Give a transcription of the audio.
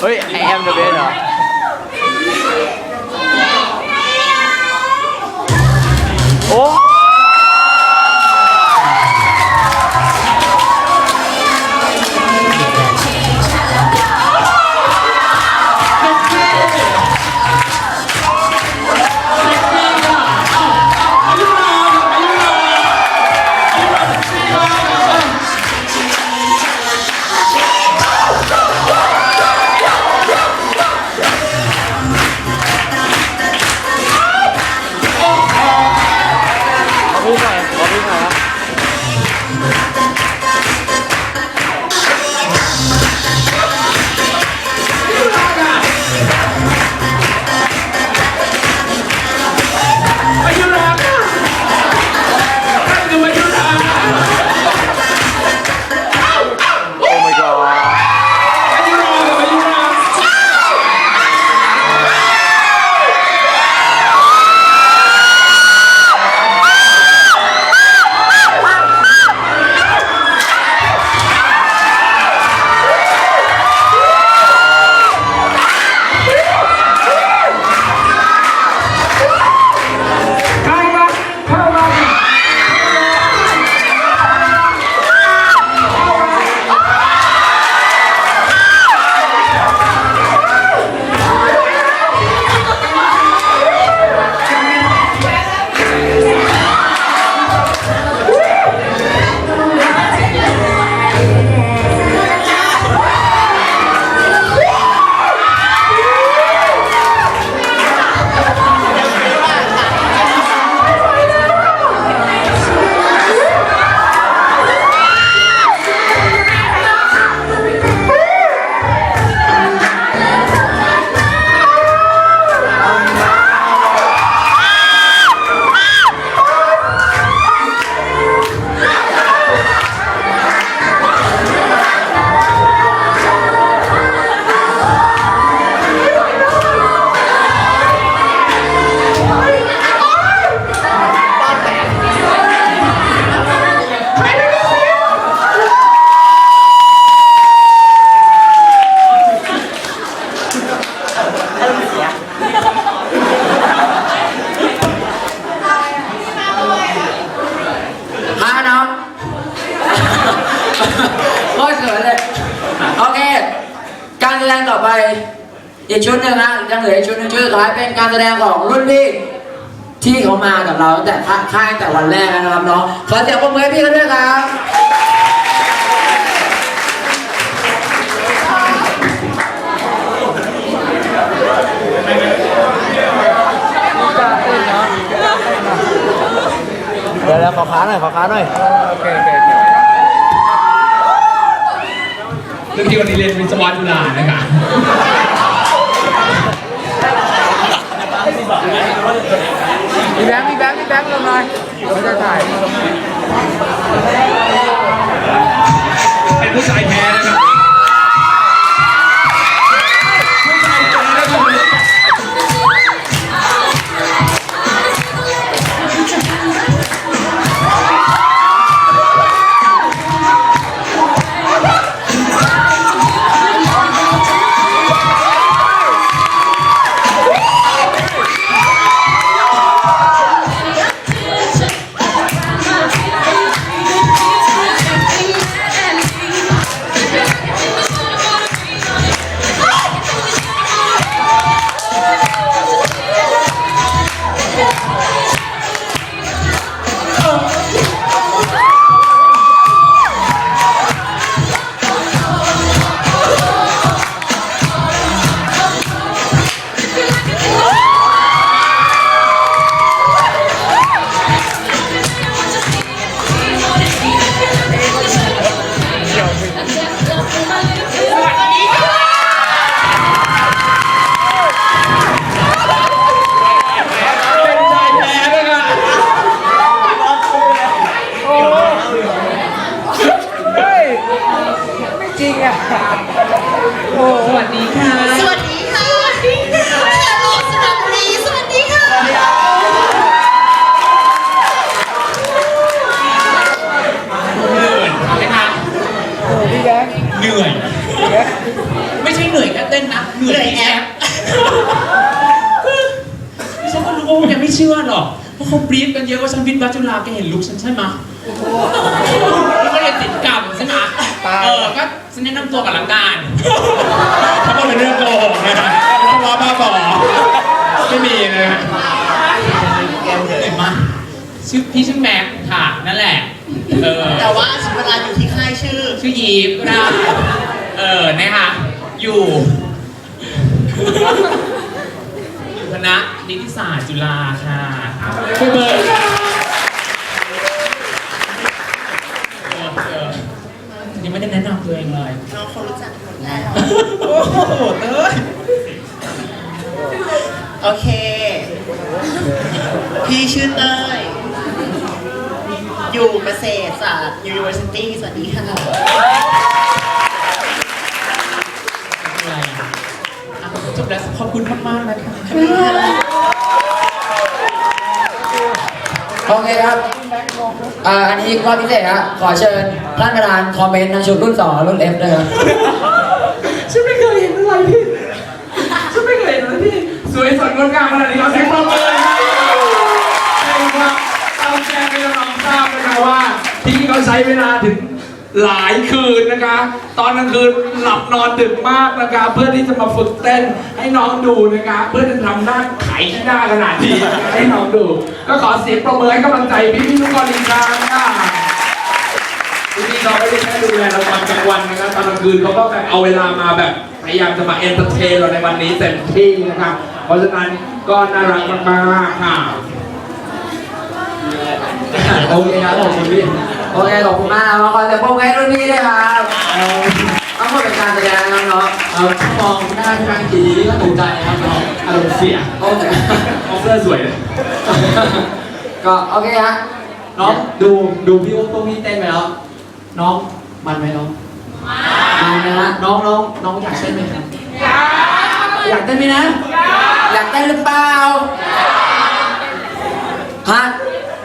เฮ้ยไอแอมเดอะเบสเหรอ เงี้ยมาน้องโคตรสวยเลย โอเค การแสดงต่อไป อีกชุดหนึ่งนะยังเหลืออีกชุดหนึ่งชุดสุดท้ายเป็นการแสดงของรุ่นพี่ที่เขามากับเราแต่ค่ายแต่วันแรกนะครับน้องขอเสียงปรบมือพี่เขาด้วยครับ ดี๋ยวแล้วขอขาหน่อยขอขาหน่อยโอเคโอเคเรื่องที่วันนี้เรียนวิศวะจุฬานะคะมีแบงค์มีแบงค์มีแบงค์ลงหน่อยเราจะถ่าย เพราะเขาบรีฟกันเยอะว่าฉันวิทย์วัดจุฬาแกเห็นลุคฉันใช่ไหมแล้วก็เลยติดกรรมใช่ไหมเออก็ฉันแนะนำตัวกับหลังการเขาบอกเป็นเรื่องโกหกนะฮะเพราะว่าบ้าบอไม่มีนะฮะเห็นไหมชื่อพี่ชื่อแม็กซ์ค่ะนั่นแหละเออแต่ว่าเวลาอยู่ที่ค่ายชื่อ ชื่อยีบก็ได้เออนะคะอยู่อยู่คณะนิติศาสตร์จุฬาค่ะ คุยเบอร์เออเออยังไม่ได้แนะนำตัวเองเลยน้องเขารู้จักหมดแล้วโอ้โหเต้ยโอเค พี่ชื่อเต้ย อยู่เกษตรศาสตร์ University สวัสดีค่ะ อะไรอะอะจบแล้วขอบคุณมากๆนะคะ โอเคครับอ่าอันนี้รอบพิเศษครับขอเชิญท่านประธานคอมเมนต์ทางชุดรุ่นสองและรุ่นเอฟด้วยครับฉันไม่เคยเห็นอะไรพี่ฉันไม่เคยเห็นอะไรพี่สวยสดงดงามขนาดนี้เราเสียงปรบมือเลยครับใช่ครับต้องแจ้งให้น้องๆทราบนะคะว่าที่เขาใช้เวลาถึง หลายคืนนะคะ ตอนกลางคืนหลับนอนดึกมากนะคะ เพื่อที่จะมาฝึกเต้นให้น้องดูนะคะ เพื่อจะทำหน้าไขที่หน้าขนาดนี้ให้น้องดู ก็ขอเสียงปรบมือให้กำลังใจพี่ๆทุกคนอีกครั้งค่ะทีนี้เราไม่ได้แค่ดูแลเราตอนกลางวันนะครับตอนกลางคืนเขาก็แบบเอาเวลามาแบบพยายามจะมาเอนเตอร์เทนเราในวันนี้เต็มที่นะครับเพราะฉะนั้นก็น่ารักมากๆค่ะโอเคครับขอบคุณพี่ อเคขอบคุณมากครับขอเสียงปรบมือให้รุ่นพี่ด้วยครับต้องพูดเป็นการแสดงนะครับเนาะเรามองหน้าพี่บางทีก็ตกใจครับน้องอารมณ์เสียโอเคออฟเสื้อสวยเลยก็โอเคฮะน้องดูดูพี่อุ๊บพวกพี่เต้นไปแล้วน้องมันไหมน้องมานะฮะน้องน้องน้องอยากเต้นไหมครับอยากเต้นไหมนะอยากเต้นหรือเปล่าฮะ